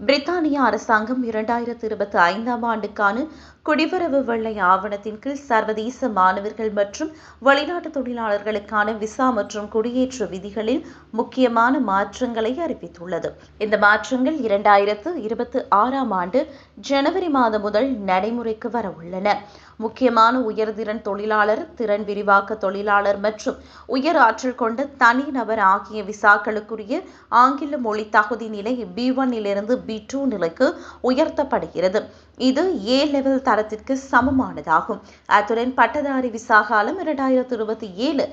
பிரித்தானிய அரசாங்கம் இரண்டாயிரத்து இருபத்தி ஐந்தாம் ஆண்டுக்கான குடிவரவு வெள்ளை ஆவணத்தின் கீழ் சர்வதேச மாணவர்கள் மற்றும் வெளிநாட்டு தொழிலாளர்களுக்கான விசா மற்றும் குடியேற்ற விதிகளில் முக்கியமான மாற்றங்களை அறிவித்துள்ளது. இந்த மாற்றங்கள் இரண்டாயிரத்து இருபத்தி ஆறாம் ஆண்டு ஜனவரி மாதம் முதல் நடைமுறைக்கு வர உள்ளன. முக்கியமான உயர்திறன் தொழிலாளர் திறன் விரிவாக்க தொழிலாளர் மற்றும் உயர் ஆற்றல் கொண்ட தனிநபர் ஆகிய விசாக்களுக்குரிய ஆங்கில மொழி தகுதி நிலை பி ஒன்னிலிருந்து பி டூ நிலைக்கு உயர்த்தப்படுகிறது. இது ஏ லெவல் தரத்திற்கு சமமானதாகும். அத்துடன் பட்டதாரி விசா காலம் இரண்டாயிரத்தி இருபத்தி ஏழு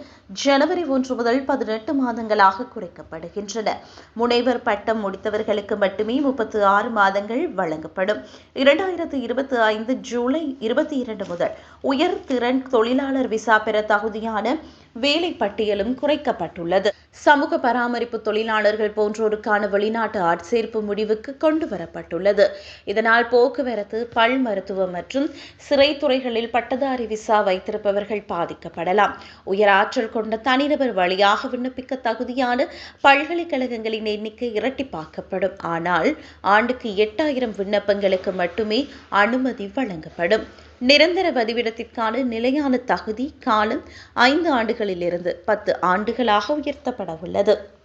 ஜனவரி ஒன்று முதல் பதினெட்டு மாதங்களாக குறைக்கப்படுகின்றன. முனைவர் பட்டம் முடித்தவர்களுக்கு மட்டுமே முப்பத்தி ஆறு மாதங்கள் வழங்கப்படும். இரண்டாயிரத்தி இருபத்தி ஐந்து ஜூலை இருபத்தி இரண்டு முதல் உயர் திறன் தொழிலாளர் விசா பெற தகுதியான வேலை பட்டியலும் குறைக்கப்பட்டுள்ளது. சமூக பராமரிப்பு தொழிலாளர்கள் போன்றோருக்கான வெளிநாட்டு ஆட்சேர்ப்பு முடிவுக்கு கொண்டு வரப்பட்டுள்ளது இதனால் போக்குவரத்து பல் மருத்துவம் மற்றும் சிறைத்துறைகளில் பட்டதாரி விசா வைத்திருப்பவர்கள் பாதிக்கப்படலாம். உயர் ஆற்றல் கொண்ட தனிநபர் வழியாக விண்ணப்பிக்க தகுதியான பல்கலைக்கழகங்களின் எண்ணிக்கை இரட்டிப்பாக்கப்படும். ஆனால் ஆண்டுக்கு எட்டாயிரம் விண்ணப்பங்களுக்கு மட்டுமே அனுமதி வழங்கப்படும். நிரந்தர பதிவிடத்திற்கான நிலையான தகுதி காலம் ஐந்து ஆண்டுகளிலிருந்து பத்து ஆண்டுகளாக உயர்த்தப்பட உள்ளது.